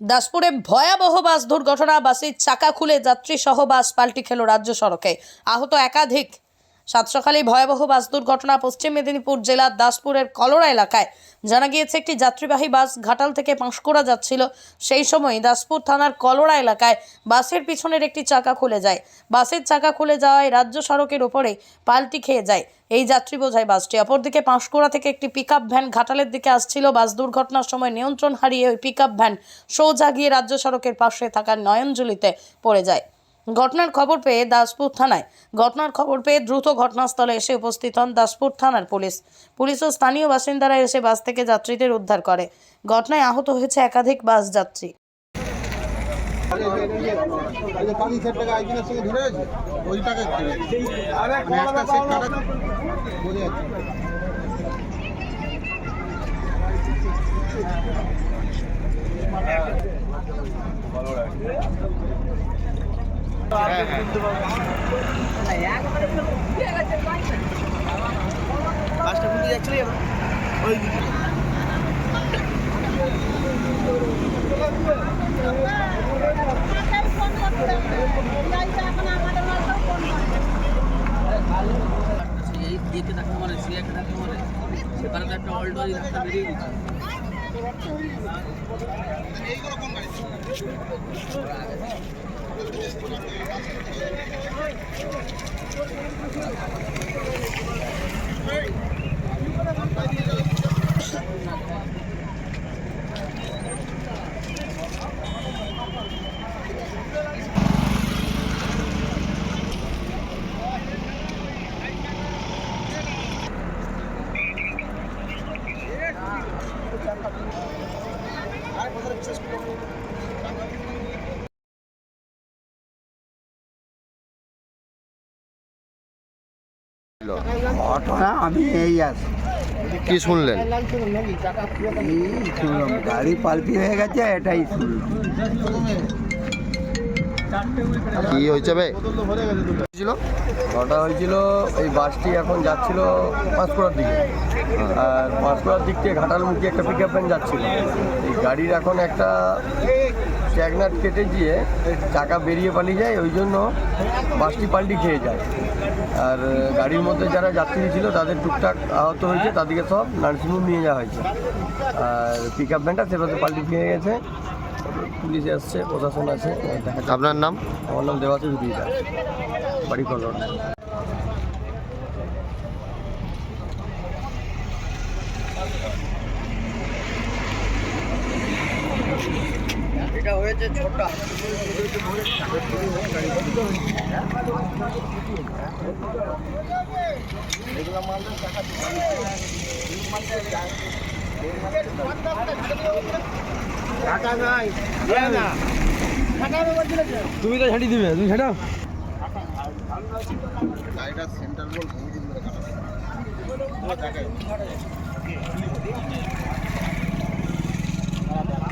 দাসপুরে ভয়াবহ বাস দুর্ঘটনা, বাসের চাকা খুলে যাত্রী সহ বাস পাল্টি খেল রাজ্য সড়কে। আহত একাধিক সাত সকালে ভয়াবহ বাস দুর্ঘটনা পশ্চিম মেদিনীপুর জেলার দাসপুরের কলরা এলাকায়। জানা গিয়েছে, একটি যাত্রীবাহী বাস ঘাটাল থেকে পাঁশকুড়া যাচ্ছিল। সেই সময় দাসপুর থানার কলরা এলাকায় বাসের পিছনের একটি চাকা খুলে যায়। বাসের চাকা খুলে যাওয়ায় রাজ্য সড়কের ওপরে পাল্টি খেয়ে যায়। এই যাত্রী বোঝাই বাসটি। অপরদিকে পাঁশকুড়া থেকে একটি পিকআপ ভ্যান ঘাটালের দিকে আসছিল। বাস দুর্ঘটনার সময় নিয়ন্ত্রণ হারিয়ে ওই পিকআপ ভ্যান সোজা গিয়ে রাজ্য সড়কের পাশে থাকা নয়নজুলিতে পড়ে যায়। ঘটনার খবর পেয়ে দাসপুর থানায়। ঘটনার খবর পেয়ে দ্রুত ঘটনাস্থলে এসে উপস্থিত হন দাসপুর থানার পুলিশ। পুলিশ ও স্থানীয় বাসিন্দারা এসে বাস থেকে যাত্রীদের উদ্ধার করে। ঘটনায় আহত হয়েছে একাধিক বাস যাত্রী। বাসটা ঘুরতে যাচ্ছিল ওই এই দিকে ধাক্কা মারে সে একটা ধাক্কা মারে সেখানে তো একটা অল্টোরি ধাক্কা বেরিয়ে গেছে এইগুলো কোন গাড়ি ঘটনা আমি এই আছি। কি শুনলেন? এই শুনলাম গাড়ি পাল্টি হয়ে গেছে এটাই শুনলাম। কি হয়েছে হয়েছিল এই বাসটি এখন যাচ্ছিল পাঁশকুড়ার দিকে। আর পাঁশকুড়ার দিক থেকে ঘাটালমুখী একটা পিক আপ ভ্যান যাচ্ছিল। এই গাড়ির এখন একটা ট্যাগনাট কেটে গিয়ে চাকা বেরিয়ে পালিয়ে যায় ওই জন্য বাসটি পাল্টি খেয়ে যায়। আর গাড়ির মধ্যে যারা যাত্রী ছিল তাদের টুকটাক আহত হয়েছে তাদেরকে সব নার্সিংহোম নিয়ে যাওয়া হয়েছে। আর পিক আপ ভ্যানটা সেভাবে পাল্টি খেয়ে গেছে। পুলিশ আসছে প্রশাসন আছে আপনার নাম? আমার নাম দেবাশিস বাড়ি হয়েছে ছোটা। তুমি তো ঝাঁটি দিবে তুমি ঝাঁটাও। গাড়িটা সেন্টার বল বহুদিন ধরে কাটা